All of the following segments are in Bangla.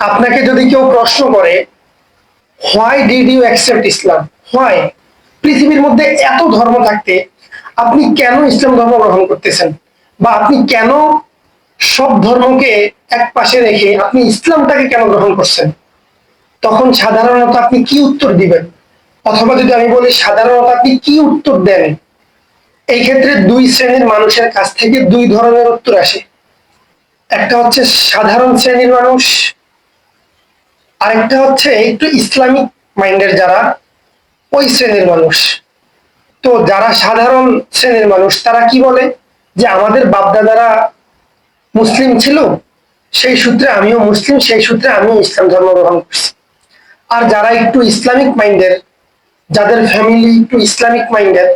আপনাকে যদি কেউ প্রশ্ন করে why did you accept Islam why পৃথিবীর মধ্যে এত ধর্ম থাকতে আপনি কেন ইসলাম ধর্ম গ্রহণ করতেছেন? বা আপনি কেন সব ধর্মকে এক পাশে রেখে আপনি ইসলামটাকে কেন গ্রহণ করছেন? তখন সাধারণত আপনি কি উত্তর দিবেন? অথবা যদি আমি বলি, সাধারণত আপনি কি উত্তর দেন? এই ক্ষেত্রে দুই শ্রেণির মানুষের কাছ থেকে দুই ধরনের উত্তর আসে। একটা হচ্ছে সাধারণ শ্রেণির মানুষ আরেকটা হচ্ছে একটু ইসলামিক মাইন্ডের যারা, ওই শ্রেণির মানুষ। তো যারা সাধারণ শ্রেণির মানুষ, তারা কি বলে? যে আমাদের বাপদাদারা মুসলিম ছিল, সেই সূত্রে আমিও মুসলিম, সেই সূত্রে আমিও ইসলাম ধর্ম গ্রহণ করছি। আর যারা একটু ইসলামিক মাইন্ডের, যাদের ফ্যামিলি একটু ইসলামিক মাইন্ডের,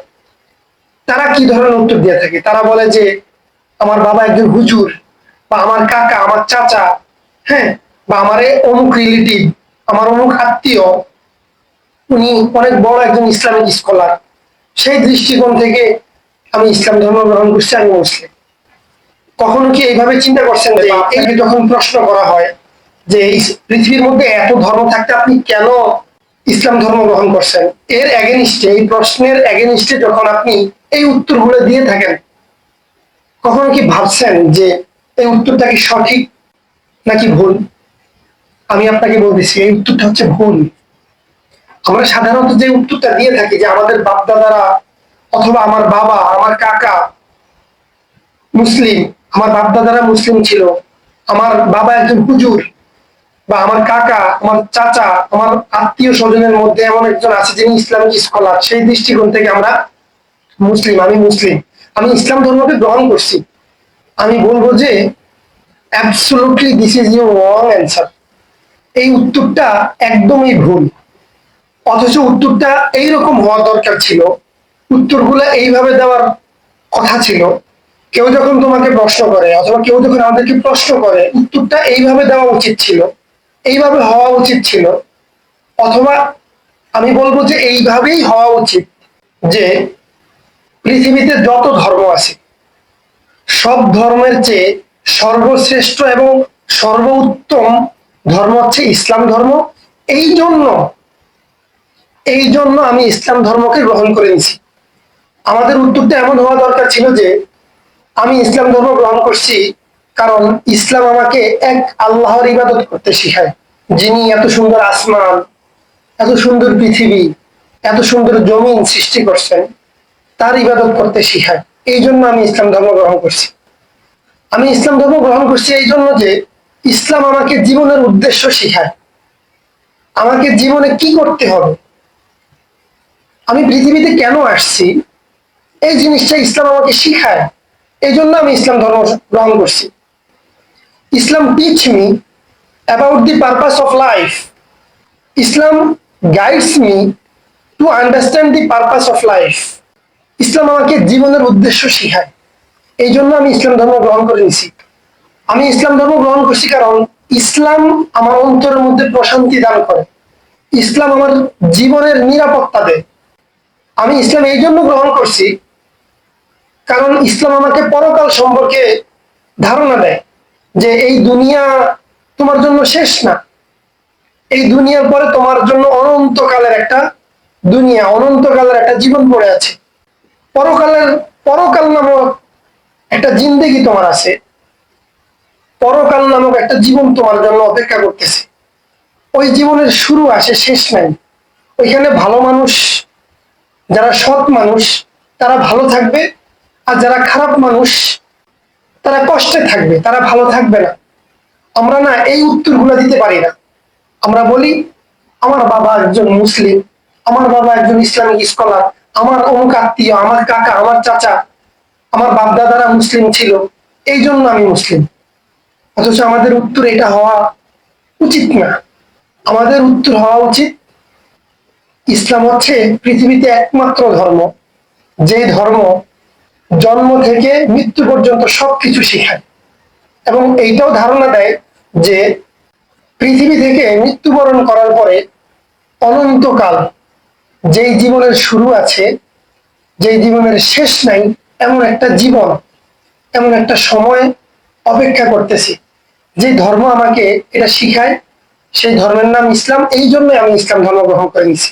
তারা কি ধরনের উত্তর দিয়ে থাকে? তারা বলে যে, আমার বাবা একজন হুজুর বা আমার কাকা, আমার চাচা হ্যাঁ বা আমার অমুক রিলেটিভ আমার অমুক আত্মীয় উনি অনেক বড় একজন ইসলামিক স্কলার সেই দৃষ্টিকোণ থেকে আমি ইসলাম ধর্ম গ্রহণ করছি আমি মুসলিম। কখনো কি এইভাবে চিন্তা করছেন যে এই যখন প্রশ্ন করা হয় যে এই পৃথিবীর মধ্যে এত ধর্ম থাকতে আপনি কেন ইসলাম ধর্ম গ্রহণ করছেন? এর এগেনিস্টে এই প্রশ্নের এগেনিস্টে যখন আপনি এই উত্তরগুলো দিয়ে থাকেন কখনো কি ভাবছেন যে এই উত্তরটা কি সঠিক নাকি ভুল? আমি আপনাকে বলতেছি, এই উত্তরটা হচ্ছে ভুল। আমরা সাধারণত যে উত্তরটা দিয়ে থাকি যে আমাদের বাপ দাদারা অথবা আমার বাবা, আমার কাকা মুসলিম, আমার বাপ দাদারা মুসলিম ছিল, আমার বাবা একজন হুজুর বা আমার কাকা, আমার চাচা, আমার আত্মীয় স্বজনের মধ্যে এমন একজন আছে যিনি ইসলামিক স্কলার। সেই দৃষ্টিকোণ থেকে আমরা মুসলিম, আমি মুসলিম। আমি ইসলাম ধর্মকে গ্রহণ করছি। আমি বলব যে absolutely this is your wrong answer এই উত্তরটা একদমই ভুল। অথচ উত্তরটা এইরকম হওয়া দরকার ছিল। উত্তরগুলো এইভাবে দেওয়ার কথা ছিল। কেউ যখন তোমাকে প্রশ্ন করে অথবা কেউ যখন আমাদেরকে প্রশ্ন করে, উত্তরটা এইভাবে দেওয়া উচিত ছিল। এইভাবে হওয়া উচিত ছিল। অথবা আমি বলব যে এইভাবেই হওয়া উচিত যে পৃথিবীতে যত ধর্ম আছে, সব ধর্মের চেয়ে সর্বশ্রেষ্ঠ এবং সর্বোত্তম ধর্ম হচ্ছে ইসলাম ধর্ম। এই জন্য এই জন্য আমি ইসলাম ধর্মকে গ্রহণ করে নিছি। আমাদের উদ্যোগটা এমন হওয়া দরকার ছিল যে, আমি ইসলাম ধর্ম গ্রহণ করছি কারণ ইসলাম আমাকে এক আল্লাহর ইবাদত করতে শেখায়। যিনি এত সুন্দর আসমান, এত সুন্দর পৃথিবী, এত সুন্দর জমিন সৃষ্টি করছেন, তার ইবাদত করতে শেখায়। এই জন্য আমি ইসলাম ধর্ম গ্রহণ করছি। আমি ইসলাম ধর্ম গ্রহণ করছি এই জন্য যে ইসলাম আমাকে জীবনের উদ্দেশ্য শেখায়। আমাকে জীবনে কি করতে হবে? আমি পৃথিবীতে কেন আসছি? এই জিনিসটা ইসলাম আমাকে শিখায়। এই জন্য আমি ইসলাম ধর্ম গ্রহণ করছি। Islam teach me about the purpose of life Islam guides me to understand the purpose of life Islam আমাকে জীবনের উদ্দেশ্য শিখায়। এই জন্য আমি ইসলাম ধর্ম গ্রহণ করে নিছি। আমি ইসলাম ধর্ম গ্রহণ করছি কারণ ইসলাম আমার অন্তরের মধ্যে প্রশান্তি দান করে। ইসলাম আমার জীবনের নিরাপত্তা দেয়। আমি ইসলাম এই জন্য গ্রহণ করছি কারণ ইসলাম আমাকে পরকাল সম্পর্কে ধারণা দেয় যে এই দুনিয়া তোমার জন্য শেষ না। এই দুনিয়ার পরে তোমার জন্য অনন্তকালের একটা দুনিয়া, অনন্তকালের একটা জীবন পড়ে আছে। পরকালের, পরকাল নামক একটা জিন্দেগি তোমার আছে। পরকাল নামক একটা জীবন তোমার জন্য অপেক্ষা করতেছে। ওই জীবনের শুরু আসে, শেষ নাই। ওইখানে ভালো মানুষ, যারা সৎ মানুষ, তারা ভালো থাকবে। আর যারা খারাপ মানুষ, তারা কষ্টে থাকবে, তারা ভালো থাকবে না। আমরা না এই উত্তরগুলো দিতে পারি না। আমরা বলি, আমার বাবা একজন মুসলিম, আমার বাবা একজন ইসলামিক স্কলার, আমার অমুক আত্মীয়, আমার কাকা, আমার চাচা, আমার বাপদাদারা মুসলিম ছিল, এই জন্য আমি মুসলিম। অথচ আমাদের উত্তর এটা হওয়া উচিত না। আমাদের উত্তর হওয়া উচিত, ইসলাম হচ্ছে পৃথিবীতে একমাত্র ধর্ম। যে ধর্ম জন্ম থেকে মৃত্যু পর্যন্ত সবকিছু শেখায়। এবং এইটাও ধারণা দেয় যে পৃথিবী থেকে মৃত্যুবরণ করার পরে অনন্তকাল যেই জীবনের শুরু আছে, যেই জীবনের শেষ নাই, এমন একটা জীবন, এমন একটা সময় অপেক্ষা করতেছি। যে ধর্ম আমাকে এটা শিখায়, সেই ধর্মের নাম ইসলাম, এই জন্যই আমি ইসলাম ধর্ম গ্রহণ করে নিছি।